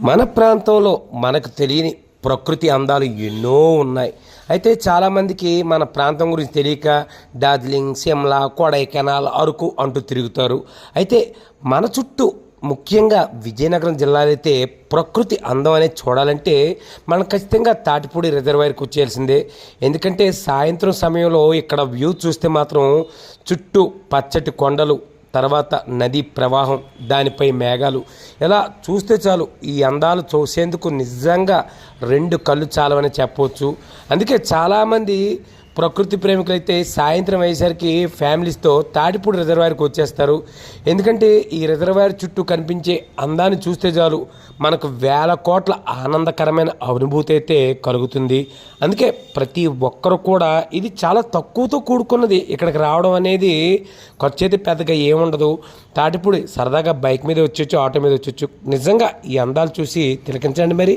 మన ప్రాంతంలో మనకు తెలియని ప్రకృతి అందాలు ఎన్నో ఉన్నాయి. అయితే చాలామందికి మన ప్రాంతం గురించి తెలియక డార్జిలింగ్ సిమ్లా కొడైకెనాల్ అరకు అంటూ తిరుగుతారు. అయితే మన చుట్టూ ముఖ్యంగా విజయనగరం జిల్లాలో అయితే ప్రకృతి అందం అనేది చూడాలంటే మనం ఖచ్చితంగా తాటిపూడి రిజర్వాయర్కి వచ్చేయాల్సిందే. ఎందుకంటే సాయంత్రం సమయంలో ఇక్కడ వ్యూ చూస్తే మాత్రం చుట్టూ పచ్చటి కొండలు తర్వాత నది ప్రవాహం దానిపై మేఘాలు. ఇలా చూస్తే చాలు ఈ అందాలు చూసేందుకు నిజంగా రెండు కళ్ళు చాలవని చెప్పవచ్చు. అందుకే చాలామంది ప్రకృతి ప్రేమికులైతే సాయంత్రం అయ్యేసరికి ఫ్యామిలీస్తో తాటిపూడి రిజర్వాయర్కి వచ్చేస్తారు. ఎందుకంటే ఈ రిజర్వాయర్ చుట్టూ కనిపించే అందాన్ని చూస్తే చాలు మనకు వేల కోట్ల ఆనందకరమైన అనుభూతి అయితే కలుగుతుంది. అందుకే ప్రతి ఒక్కరు కూడా ఇది చాలా తక్కువతో కూడుకున్నది. ఇక్కడికి రావడం అనేది ఖర్చు అయితే పెద్దగా ఏముండదు. తాటిపూడి సరదాగా బైక్ మీద వచ్చొచ్చు ఆటో మీద వచ్చొచ్చు నిజంగా ఈ అందాలు చూసి తిలకించండి మరి.